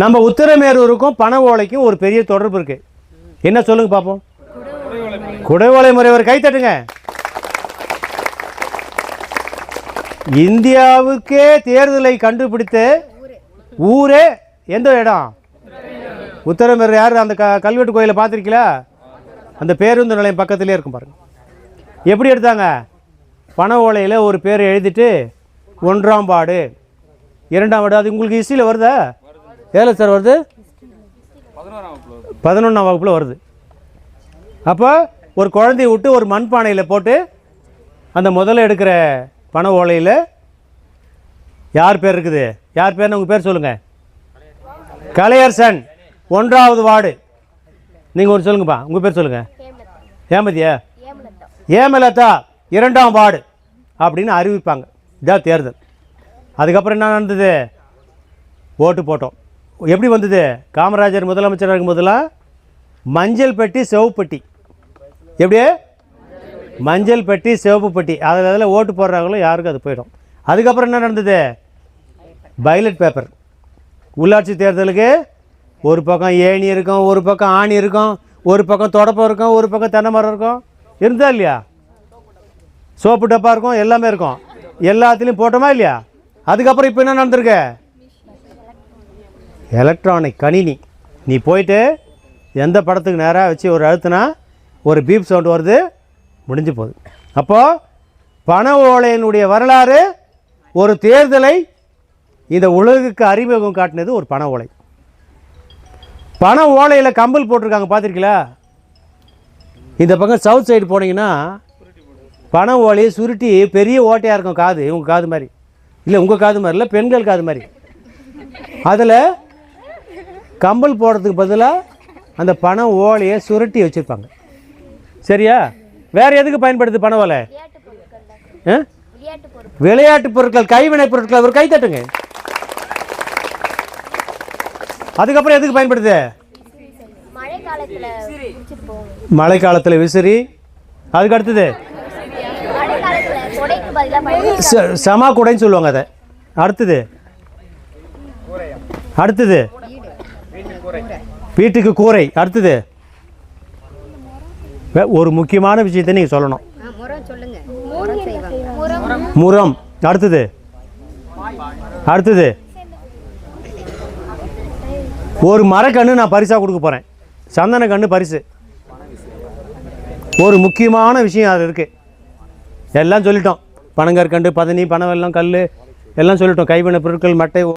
நம்ம உத்தரமேரூருக்கும் பண ஓலைக்கும் ஒரு பெரிய தொடர்பு இருக்கு. என்ன சொல்லுங்க பார்ப்போம் குடவோலை முறைவர் கை கைத்தட்டுங்க இந்தியாவுக்கே தேர்தலை கண்டுபிடித்த ஊரே எந்த இடம்? உத்தரமேரூர் யார்? அந்த க கல்வெட்டு கோயிலை பார்த்துருக்கீங்களா? அந்த பேருந்து நிலையம் பக்கத்துலேயே இருக்கும் பாருங்க. எப்படி எடுத்தாங்க? பண ஓலையில் ஒரு பேர் எழுதிட்டு ஒன்றாம் பாடு இரண்டாம் பாடு அது உங்களுக்கு ஹிஸ்ட்ரியில் வருதா? ஏழு சார் வருது? பதினொன்றாம் வகுப்பில் வருது. அப்போ ஒரு குழந்தைய விட்டு ஒரு மண்பானையில் போட்டு அந்த முதல்ல எடுக்கிற பண ஓலையில் யார் பேர் இருக்குது? யார் பேர்னு உங்கள் பேர் சொல்லுங்கள் கலையரசன் ஒன்றாவது வார்டு. நீங்கள் ஒரு சொல்லுங்கப்பா. உங்கள் பேர் சொல்லுங்கள் ஏமதியா? ஏமலதா இரண்டாம் வார்டு அப்படின்னு அறிவிப்பாங்க. இதான் தேர்தல். அதுக்கப்புறம் என்ன நடந்தது? ஓட்டு போட்டோம். எப்படி வந்தது? காமராஜர் முதலமைச்சராக இருக்கும்போதெல்லாம் மஞ்சள் பெட்டி சிவப்பு பெட்டி. எப்படி? மஞ்சள் பெட்டி சிவப்பு பெட்டி. அதில் அதில் ஓட்டு போடுறாங்களோ யாருக்கும் அது போயிடும். அதுக்கப்புறம் என்ன நடந்தது? பைலட் பேப்பர் உள்ளாட்சி தேர்தலுக்கு ஒரு பக்கம் ஏணி இருக்கும் ஒரு பக்கம் ஆணி இருக்கும் ஒரு பக்கம் தொடப்பம் இருக்கும் ஒரு பக்கம் தென்னை மரம் இருக்கும். இருந்தா இல்லையா? சோப்பு டப்பா இருக்கும் எல்லாமே இருக்கும். எல்லாத்துலேயும் போட்டோமா இல்லையா? அதுக்கப்புறம் இப்போ என்ன நடந்திருக்கு? எலக்ட்ரானிக் கணினி. நீ போயிட்டு எந்த படத்துக்கு நேராக வச்சு ஒரு அழுத்துனா ஒரு பீப் சவுண்ட் வருது முடிஞ்சு போகுது. அப்போது பண ஓலையினுடைய வரலாறு ஒரு தேர்தலை இந்த உலகுக்கு அறிமுகம் காட்டினது ஒரு பண ஓலை. பண ஓலையில் கம்பல் போட்டிருக்காங்க பார்த்துருக்கீங்களா? இந்த பக்கம் சவுத் சைடு போனீங்கன்னா பண ஓலையை சுருட்டி பெரிய ஓட்டையாக இருக்கும் காது. இவங்க காது மாதிரி. இல்லை உங்கள் காது மாதிரி இல்லை பெண்கள் காது மாதிரி. அதில் கம்பல் போடுறதுக்கு பதிலாக அந்த பண ஓலையை சுருட்டி வச்சுருப்பாங்க. சரியா? வேறு எதுக்கு பயன்படுது பண ஓலை? விளையாட்டு பொருட்கள். கைவினை பொருட்கள் ஒரு கை தட்டுங்க. அதுக்கப்புறம் எதுக்கு பயன்படுது? மழை காலத்துல விசிறி. அதுக்கு அடுத்தது? சமா கூடைன்னு சொல்லுவாங்க அதை. அடுத்தது? அடுத்தது? வீட்டுக்கு கூரை. அடுத்தது ஒரு முக்கியமான விஷயத்தை நீங்கள் சொல்லணும். முரம் அடுத்தது அடுத்தது ஒரு மரக்கன்று நான் பரிசாக கொடுக்க போகிறேன் சந்தன கன்று பரிசு. ஒரு முக்கியமான விஷயம் அது இருக்குது எல்லாம் சொல்லிட்டோம். பனங்கற்கண்டு பதனி பனவெல்லம் கல் எல்லாம் சொல்லிட்டோம். கைவினை பொருட்கள் மட்டை